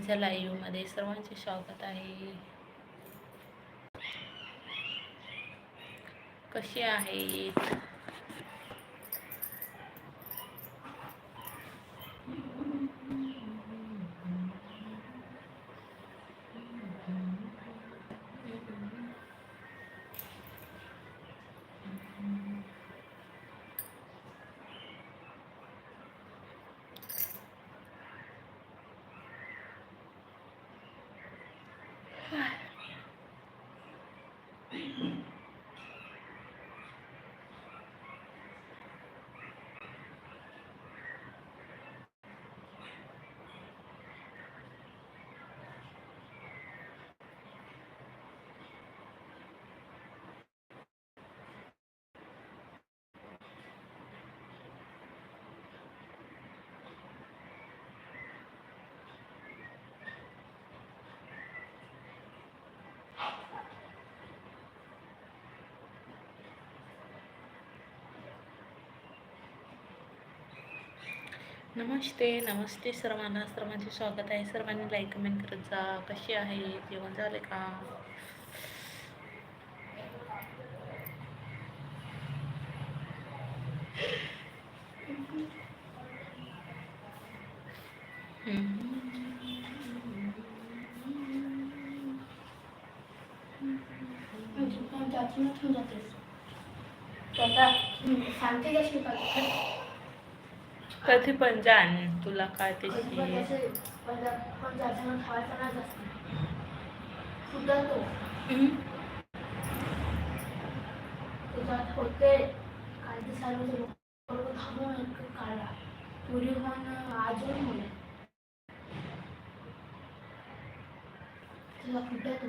माझ्या लाईव्हमध्ये सर्वांचे स्वागत आहे. कसे आहेत? नमस्ते नमस्ते सर्वांना. सर्वांचे स्वागत आहे. सर्वांनी लाईक कमेंट करत जा. कशी आहे? जेवण झाले का? सांगते कशी कधी पण जाण तुला काय पण जाताना खावायचा नाही जास्त सुधारतो हम्म. त्याच्यात होते काय ते सर्व बरोबर थांबून एक काढला पुरी होऊन अजून मुले तुला कुठे तू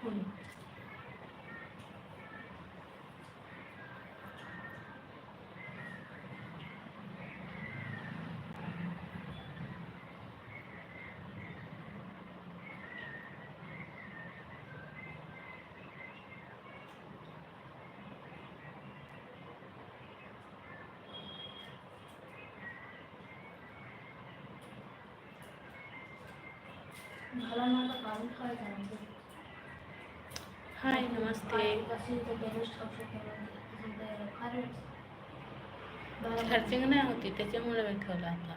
कोणी मला ना आता काढून ठेवायचं आहे. हाय नमस्ते. कशी चार्जिंग नाही होती त्याच्यामुळे मी ठेवला आता.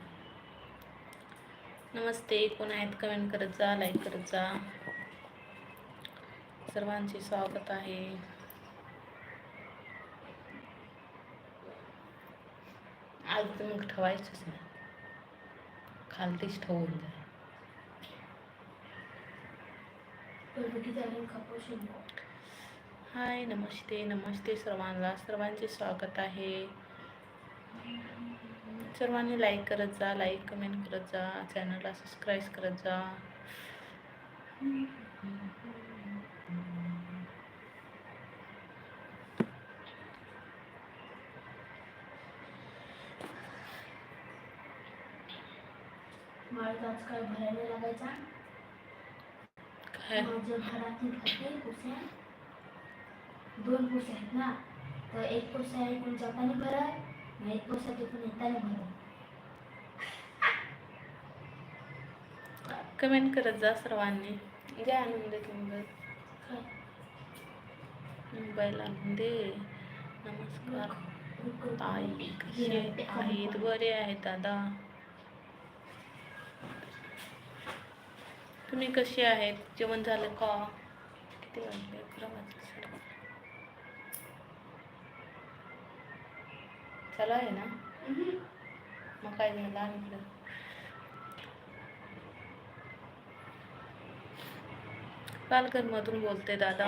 नमस्ते कोण आहेत? कमेंट करत जा लाईक करत जा. सर्वांचे स्वागत आहे. आज मग ठेवायचंच नाही. खालतीच ठेवून जा हाय नमस्ते नमस्ते सर्वांना. सर्वांचे स्वागत आहे. सर्वांनी लाईक करत जा लाईक कमेंट करत जा चॅनलला सबस्क्राईब करत जा. मला तर आज काय भरायला लागायचा? माझ्या घरातील घरचे पुसे. दोन पुसे आहेत ना. तर एक पुसा आहे पण जाताना भराय आणि एक पुसा ते पण येताना भराय कमेंट करत जा सर्वांनी. द्या आणून दे तुम्ही? मोबाईल आणून दे नमस्कार कसे आहेत? बरे आहेत दादा. तुम्ही कसे आहेत? जेवण झालं का? किती म्हणते अकरा चालू आहे ना? मग काय झालं? आणि इकडं. पालघरमधून बोलते दादा.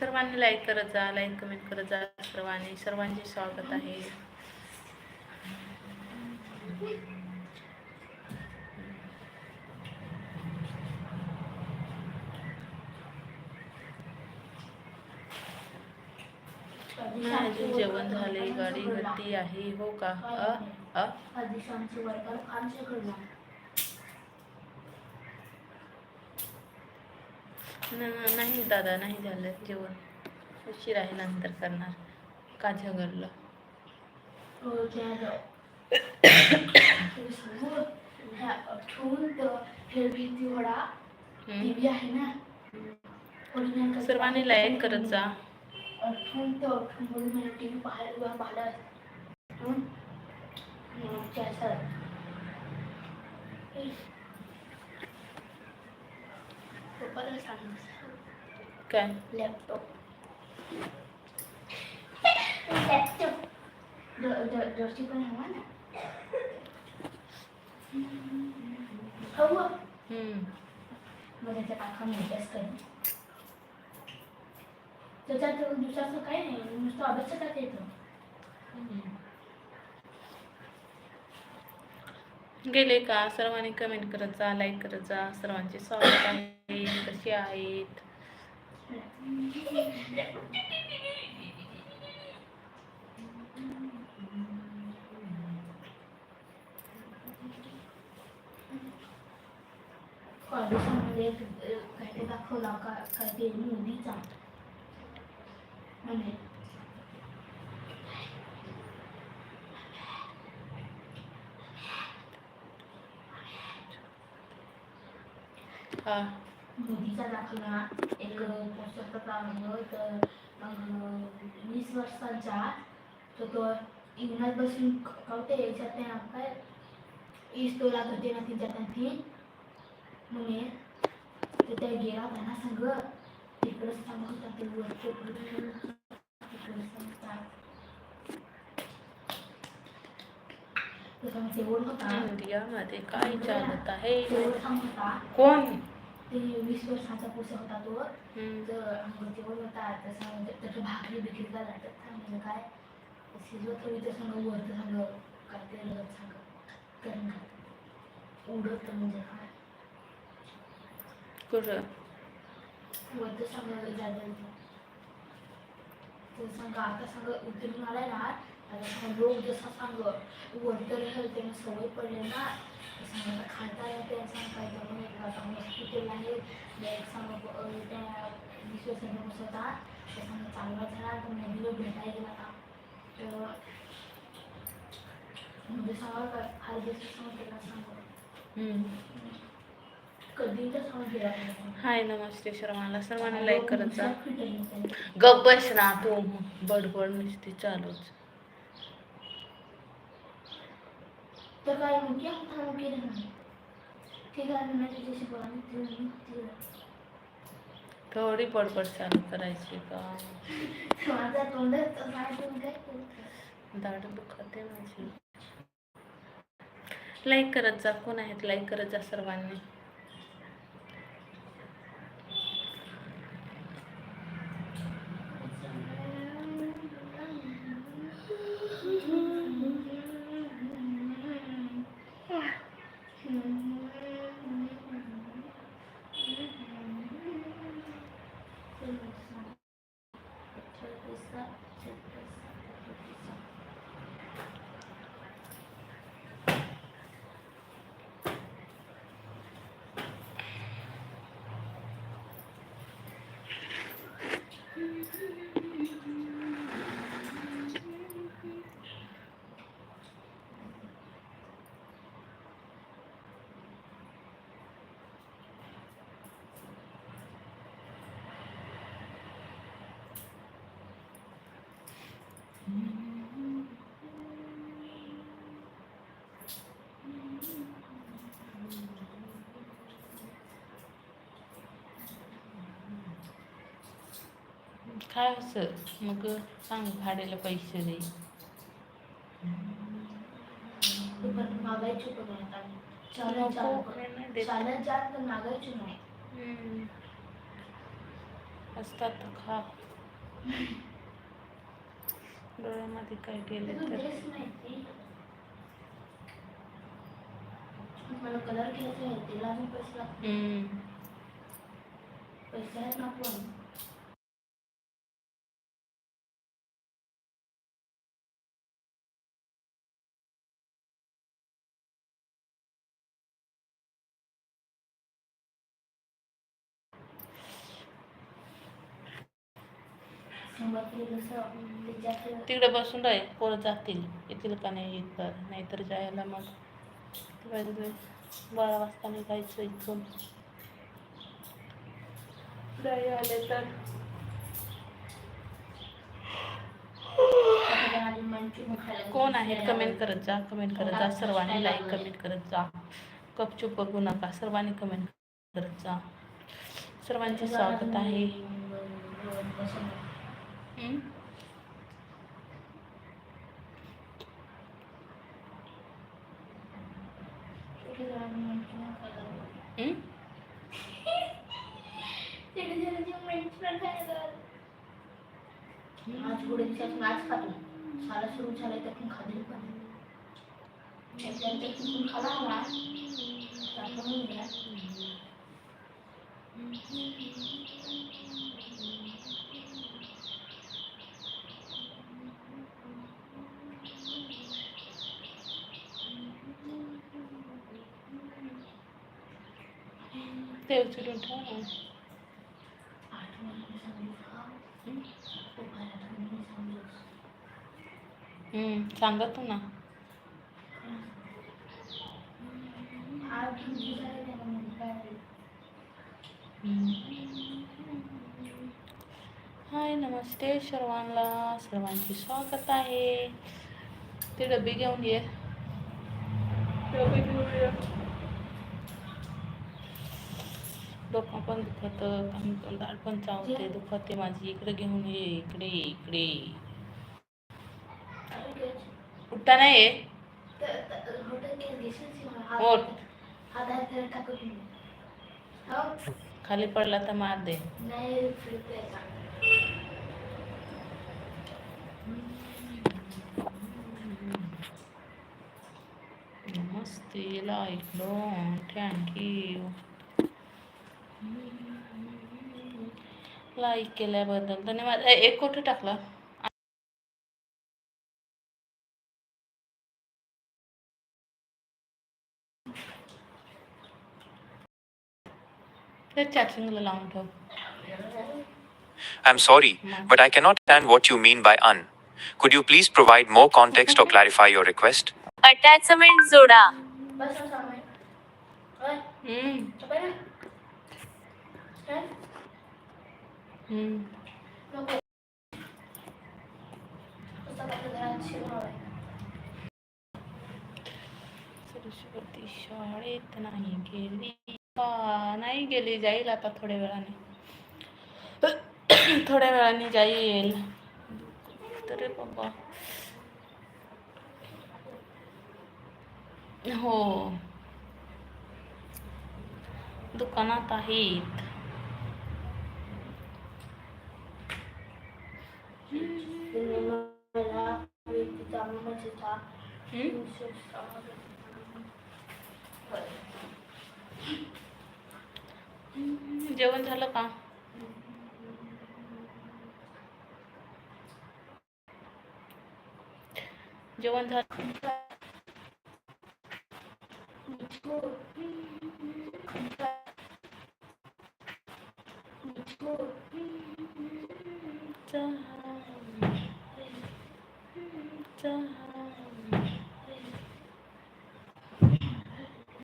सर्वांनी लाईक करत जा लाईक कमेंट करत जा सर्वांनी. सर्वांचे स्वागत आहे. अजून जेवण झाले गाडी भरती आहे हो का? अ अ आदिशांची वर्गाला आमच्या घरला न- नाही दादा नाही झालं जेवण. उशीर आहे नंतर करणार. का झगडलं हो सर्वांनी लाईक करत जा ठेवून तर ठेवून बोलून मला टीव्ही पाहायला पाहिला ठेवून त्याचा पप्पाला सांग काय लॅपटॉप लॅपटॉप दर्शी पण हवा ना हवं हम्म. मग त्याच्या काका अभ्यास करेन त्याच्यात दुसरं काय नाही नुसतं अभ्यास करता येतो गेले का? सर्वांनी कमेंट करत जा लाईक करत जा. सर्वांचे स्वागत आहे कसे आहेत? कॉलेजमध्ये दाखवला का? काही ते म्हणजे हा मोदीचा दाखवला एक पुस्तक काढलं तर अं, वीस वर्षांचा तर तो इंग्रज बसून कवते याच्यात ते काय ईस तोला होते ना तिच्या त्यांनी म्हणे तर त्या गेला त्यांना सांग तिकडं सांगत होता ते वरचे तिकडं सांगतात त्याच्यामध्ये तेवढ होता इंडियामध्ये काय चालत आहे तेवढ सांगत होता कोण ते वीस वर्षाचा पुढचा होता तो. तर अंगठीवर होता. तसा म्हणजे त्याच्या भाकरी बिकरी काय लागतात म्हणजे काय? शिजवत होती तर सांग वरतं सांग काय ते लगत सांग खात उडत म्हणजे काय? कुठं? वरतं सांग जायचं तर सांग आता सांग उतरून आलाय ना आता सांग लोक जसा सांग वरतं राहील त्यांना सवय पडली ना सांग खाता येते सांग काय हॉस्पिटल आहे अं, त्या होता चांगला झाला तर भेटायला गेला का तर म्हणजे सांगा दिवस सांग त्याला सांग. हाय नमस्ते शर्माला सर्वांनी लाईक करत जा. गप्प बस ना तू बडबड नुसती चालूच तर काय थोडी बडबड चालू करायची का? दाढ दुखते माझी. लाईक करत जा कोण आहेत? लाईक करत जा सर्वांनी. काय असं? मग सांग भाड्याला पैसे दे. पण मागायची पण नाही आता. पण मागायची. असतात तर खा. डोळ्यामध्ये काय गेले तर? मला कलर घ्यायचा आहे तिला पैसे. पैसे आहेत ना पण. तिकडे बसून राहील. पोरं जातील. येतील का नाही येत तर नाहीतर जायला मग. बारा वाजता निघायचं इथून. नाही आले तर. कोण आहे कमेंट करत जा कमेंट करत जा. सर्वांनी लाईक कमेंट करत जा. गपचूप बघू नका. सर्वांनी कमेंट करत जा. सर्वांचे स्वागत आहे? आज पुढे दिवसातून आज खातो. शाळा सुरू झालं तर पण खाल्ली पण. एकदा ते चुकून खाला ना? तर आपण नाही गेला. ते उचलून ठेव ना आठवण सांगू का? हम्म? खूप आठवणी सांगू. हम्म, सांगा तू ना आज किती झाले त्याला म्हणजे काय? हाय नमस्ते सर्वांना सर्वांचे स्वागत आहे ते डबे घेऊन ये डबे घेऊन पण दुखतं काम पण दाढ पण चावते दुखते माझी इकडे घेऊन ये इकडे इकडे अरे गेच. उठता नाही ये तर- तर- हॉटेल केस घेशील की मला? हात- होट. हात हात त्याला टाकत नाही. हो? खाली पडला तर मार दे नाही फिरतोय का? नमस्ते like done thank you like केल्याबद्दल धन्यवाद एक कुठे टाकला लावून ठेव I'm sorry, but I cannot understand what you mean by un. Could you please provide more context or clarify your request? Attachment जोडा हो हम्म, चपाई ना. काय? हम्म. नको. पुस्तक आपल्या घरात शिरवणार आहे. सरस्वती शाळेत नाही गेली. नाही गेली जाईल आता थोड्या वेळाने. थोड्या वेळाने जाईल. तर बाबा. हो. दुकानात आहेत. तुम्ही मला व्यक्तीचा अनुमतीचा हम्म? विशेष आवाज- बरं. जेवण झालं का जेवण झालं 진짜.